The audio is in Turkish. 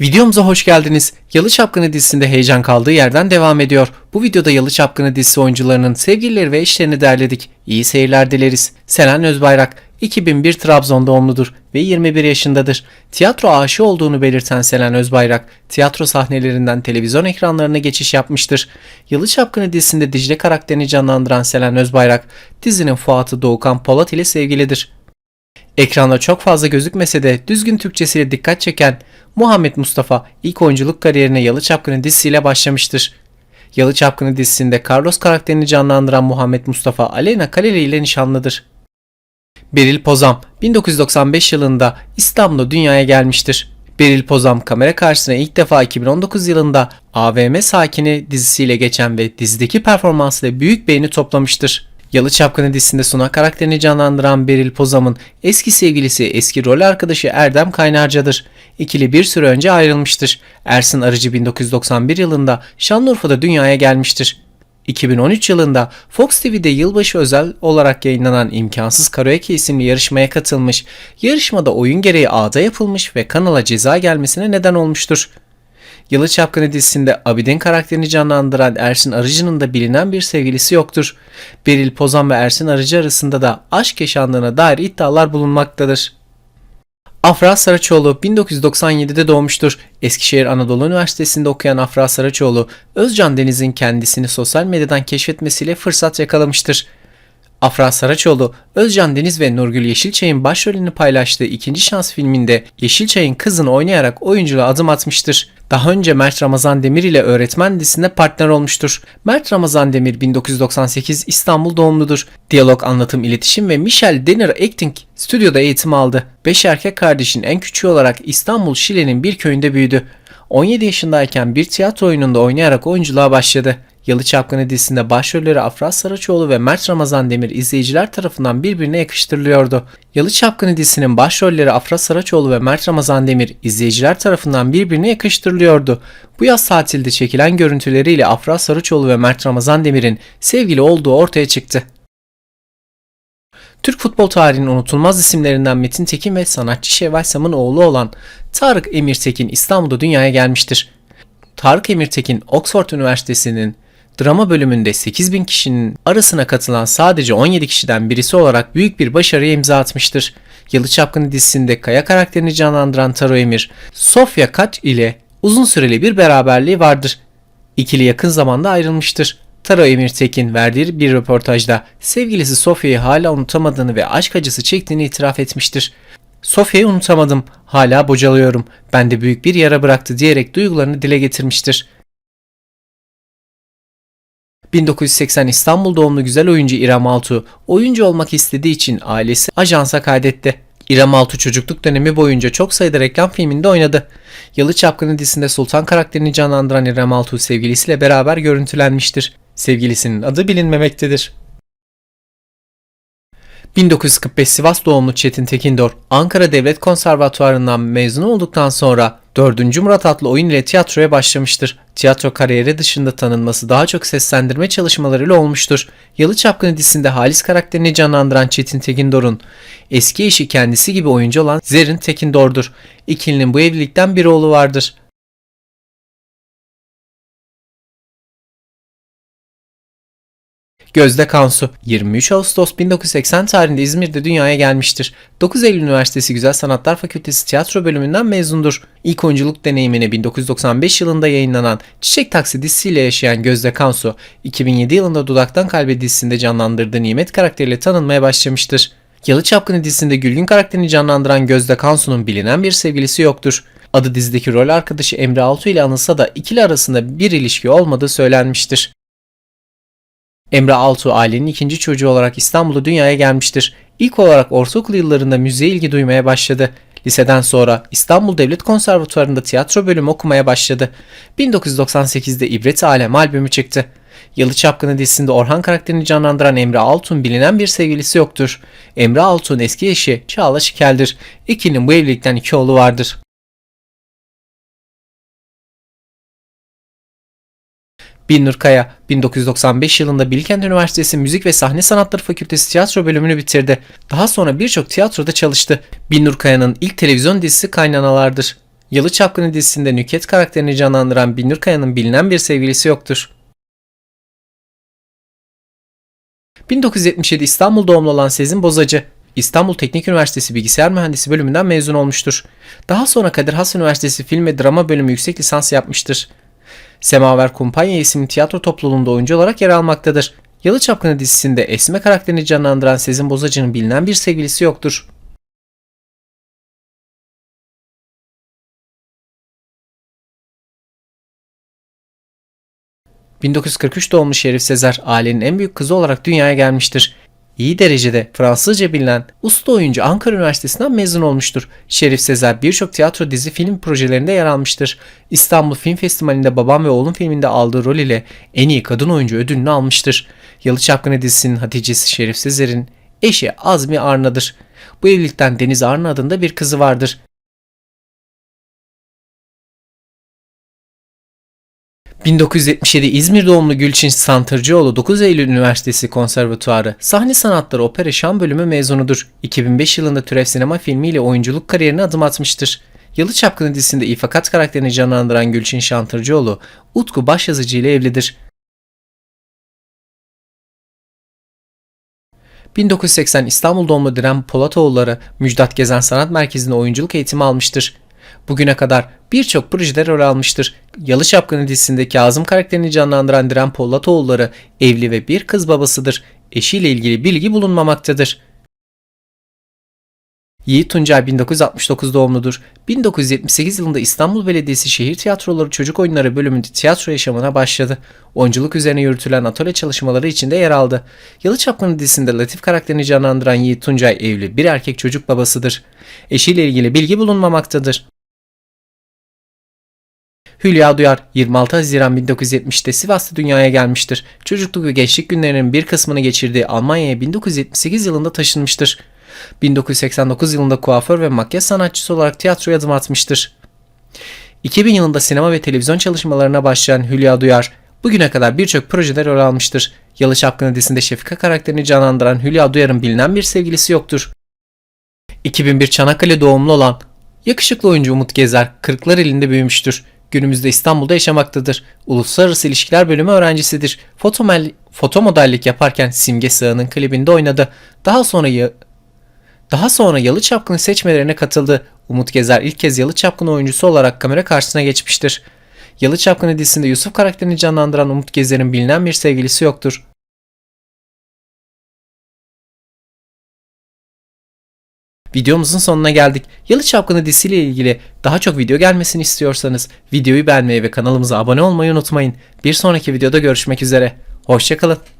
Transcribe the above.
Videomuza hoş geldiniz. Yalı Çapkını dizisinde heyecan kaldığı yerden devam ediyor. Bu videoda Yalı Çapkını dizisi oyuncularının sevgilileri ve eşlerini derledik. İyi seyirler dileriz. Selen Özbayrak 2001 Trabzon doğumludur ve 21 yaşındadır. Tiyatro aşığı olduğunu belirten Selen Özbayrak, tiyatro sahnelerinden televizyon ekranlarına geçiş yapmıştır. Yalı Çapkını dizisinde Dicle karakterini canlandıran Selen Özbayrak, dizinin Fuat'ı Doğukan Polat ile sevgilidir. Ekranda çok fazla gözükmese de düzgün Türkçesiyle dikkat çeken Muhammed Mustafa ilk oyunculuk kariyerine Yalı Çapkını dizisiyle başlamıştır. Yalı Çapkını dizisinde Carlos karakterini canlandıran Muhammed Mustafa Aleyna Kaleli ile nişanlıdır. Beril Pozam 1995 yılında İstanbul'da dünyaya gelmiştir. Beril Pozam kamera karşısına ilk defa 2019 yılında AVM Sakini dizisiyle geçen ve dizideki performansıyla büyük beğeni toplamıştır. Yalı Çapkını dizisinde Suna karakterini canlandıran Beril Pozam'ın eski sevgilisi eski rol arkadaşı Erdem Kaynarca'dır. İkili bir süre önce ayrılmıştır. Ersin Arıcı 1991 yılında Şanlıurfa'da dünyaya gelmiştir. 2013 yılında Fox TV'de yılbaşı özel olarak yayınlanan İmkansız Karaoke isimli yarışmaya katılmış. Yarışmada oyun gereği ağda yapılmış ve kanala ceza gelmesine neden olmuştur. Yalı Çapkını dizisinde Abidin karakterini canlandıran Ersin Arıcı'nın da bilinen bir sevgilisi yoktur. Beril Pozan ve Ersin Arıcı arasında da aşk yaşandığına dair iddialar bulunmaktadır. Afra Saraçoğlu 1997'de doğmuştur. Eskişehir Anadolu Üniversitesi'nde okuyan Afra Saraçoğlu, Özcan Deniz'in kendisini sosyal medyadan keşfetmesiyle fırsat yakalamıştır. Afra Saraçoğlu, Özcan Deniz ve Nurgül Yeşilçay'ın başrolünü paylaştığı ikinci şans filminde Yeşilçay'ın kızını oynayarak oyunculuğa adım atmıştır. Daha önce Mert Ramazan Demir ile Öğretmen dizisinde partner olmuştur. Mert Ramazan Demir 1998 İstanbul doğumludur. Diyalog, anlatım, iletişim ve Michel Denner Acting stüdyoda eğitim aldı. Beş erkek kardeşin en küçüğü olarak İstanbul Şile'nin bir köyünde büyüdü. 17 yaşındayken bir tiyatro oyununda oynayarak oyunculuğa başladı. Yalı Çapkını dizisinde başrolleri Afra Saraçoğlu ve Mert Ramazan Demir izleyiciler tarafından birbirine yakıştırılıyordu. Yalı Çapkını dizisinin başrolleri Afra Saraçoğlu ve Mert Ramazan Demir izleyiciler tarafından birbirine yakıştırılıyordu. Bu yaz tatilde çekilen görüntüleriyle Afra Saraçoğlu ve Mert Ramazan Demir'in sevgili olduğu ortaya çıktı. Türk futbol tarihinin unutulmaz isimlerinden Metin Tekin ve sanatçı Şevval Sam'ın oğlu olan Tarık Emir Tekin İstanbul'da dünyaya gelmiştir. Tarık Emir Tekin Oxford Üniversitesi'nin drama bölümünde 8000 kişinin arasına katılan sadece 17 kişiden birisi olarak büyük bir başarıya imza atmıştır. Yalı Çapkını dizisinde Kaya karakterini canlandıran Taro Emir, Sofya Kaç ile uzun süreli bir beraberliği vardır. İkili yakın zamanda ayrılmıştır. Taro Emir Tekin verdiği bir röportajda sevgilisi Sofya'yı hala unutamadığını ve aşk acısı çektiğini itiraf etmiştir. Sofya'yı unutamadım, hala bocalıyorum, bende büyük bir yara bıraktı diyerek duygularını dile getirmiştir. 1980 İstanbul doğumlu güzel oyuncu İrem Altuğ, oyuncu olmak istediği için ailesi ajansa kaydetti. İrem Altuğ çocukluk dönemi boyunca çok sayıda reklam filminde oynadı. Yalı Çapkını dizisinde Sultan karakterini canlandıran İrem Altuğ sevgilisiyle beraber görüntülenmiştir. Sevgilisinin adı bilinmemektedir. 1945 Sivas doğumlu Çetin Tekindor, Ankara Devlet Konservatuvarı'ndan mezun olduktan sonra 4. Murat adlı oyun ile tiyatroya başlamıştır. Tiyatro kariyeri dışında tanınması daha çok seslendirme çalışmalarıyla olmuştur. Yalı Çapkını dizisinde Halis karakterini canlandıran Çetin Tekindor'un eski eşi kendisi gibi oyuncu olan Zerrin Tekindor'dur. İkilinin bu evlilikten bir oğlu vardır. Gözde Kansu 23 Ağustos 1980 tarihinde İzmir'de dünyaya gelmiştir. 9 Eylül Üniversitesi Güzel Sanatlar Fakültesi tiyatro bölümünden mezundur. İlk oyunculuk deneyimini 1995 yılında yayınlanan Çiçek Taksi dizisiyle yaşayan Gözde Kansu, 2007 yılında Dudaktan Kalbe dizisinde canlandırdığı Nimet karakteriyle tanınmaya başlamıştır. Yalı Çapkını dizisinde Gülgün karakterini canlandıran Gözde Kansu'nun bilinen bir sevgilisi yoktur. Adı dizideki rol arkadaşı Emre Altuğ ile anılsa da ikili arasında bir ilişki olmadığı söylenmiştir. Emre Altuğ ailenin ikinci çocuğu olarak İstanbul'a dünyaya gelmiştir. İlk olarak ortaokul yıllarında müziğe ilgi duymaya başladı. Liseden sonra İstanbul Devlet Konservatuvarı'nda tiyatro bölümü okumaya başladı. 1998'de İbret Alem albümü çıktı. Yalı Çapkını dizisinde Orhan karakterini canlandıran Emre Altun bilinen bir sevgilisi yoktur. Emre Altun eski eşi Çağla Şikel'dir. İkinin bu evlilikten iki oğlu vardır. Binnur Kaya 1995 yılında Bilkent Üniversitesi Müzik ve Sahne Sanatları Fakültesi tiyatro bölümünü bitirdi. Daha sonra birçok tiyatroda çalıştı. Binnur Kaya'nın ilk televizyon dizisi Kaynanalardır. Yalı Çapkını dizisinde Nüket karakterini canlandıran Binur Kaya'nın bilinen bir sevgilisi yoktur. 1977 İstanbul doğumlu olan Sezin Bozacı, İstanbul Teknik Üniversitesi Bilgisayar Mühendisi bölümünden mezun olmuştur. Daha sonra Kadir Has Üniversitesi Film ve Drama bölümü yüksek lisans yapmıştır. Semaver Kumpanya isimli tiyatro topluluğunda oyuncu olarak yer almaktadır. Yalı Çapkını dizisinde Esme karakterini canlandıran Sezin Bozacı'nın bilinen bir sevgilisi yoktur. ...1943 doğumlu Şerif Sezer ailenin en büyük kızı olarak dünyaya gelmiştir. İyi derecede Fransızca bilinen usta oyuncu Ankara Üniversitesi'nden mezun olmuştur. Şerif Sezer birçok tiyatro dizi film projelerinde yer almıştır. İstanbul Film Festivali'nde Babam ve Oğlum filminde aldığı rol ile en iyi kadın oyuncu ödülünü almıştır. Yalı Çapkını dizisinin Hatice'si Şerif Sezer'in eşi Azmi Arna'dır. Bu evlilikten Deniz Arna adında bir kızı vardır. 1977 İzmir doğumlu Gülçin Santırcıoğlu 9 Eylül Üniversitesi Konservatuarı Sahne Sanatları Opera Şan bölümü mezunudur. 2005 yılında Türev Sinema filmiyle oyunculuk kariyerine adım atmıştır. Yalı Çapkını dizisinde İfakat karakterini canlandıran Gülçin Şantırcıoğlu, Utku başyazıcı ile evlidir. 1980 İstanbul doğumlu Diren Polatoğulları Müjdat Gezen Sanat Merkezi'nde oyunculuk eğitimi almıştır. Bugüne kadar birçok projede rol almıştır. Yalı Çapkını dizisinde Kazım karakterini canlandıran Diren Pollatoğulları evli ve bir kız babasıdır. Eşiyle ilgili bilgi bulunmamaktadır. Yiğit Tuncay 1969 doğumludur. 1978 yılında İstanbul Belediyesi Şehir Tiyatroları Çocuk Oyunları bölümünde tiyatro yaşamına başladı. Oyunculuk üzerine yürütülen atölye çalışmaları içinde yer aldı. Yalı Çapkını dizisinde Latif karakterini canlandıran Yiğit Tuncay evli bir erkek çocuk babasıdır. Eşiyle ilgili bilgi bulunmamaktadır. Hülya Duyar 26 Haziran 1970'te Sivas'ta dünyaya gelmiştir. Çocukluk ve gençlik günlerinin bir kısmını geçirdiği Almanya'ya 1978 yılında taşınmıştır. 1989 yılında kuaför ve makyaj sanatçısı olarak tiyatroya adım atmıştır. 2000 yılında sinema ve televizyon çalışmalarına başlayan Hülya Duyar, bugüne kadar birçok projede rol almıştır. Yalı Çapkını dizisinde Şefika karakterini canlandıran Hülya Duyar'ın bilinen bir sevgilisi yoktur. 2001 Çanakkale doğumlu olan yakışıklı oyuncu Umut Gezer, Kırklar ilinde büyümüştür. Günümüzde İstanbul'da yaşamaktadır. Uluslararası İlişkiler Bölümü öğrencisidir. Fotomel, foto modellik yaparken Simge Sığa'nın klibinde oynadı. Daha sonra ya, daha sonra Yalı Çapkını seçmelerine katıldı. Umut Gezer ilk kez Yalı Çapkını oyuncusu olarak kamera karşısına geçmiştir. Yalı Çapkını dizisinde Yusuf karakterini canlandıran Umut Gezer'in bilinen bir sevgilisi yoktur. Videomuzun sonuna geldik. Yalı Çapkını dizisiyle ilgili daha çok video gelmesini istiyorsanız videoyu beğenmeyi ve kanalımıza abone olmayı unutmayın. Bir sonraki videoda görüşmek üzere. Hoşçakalın.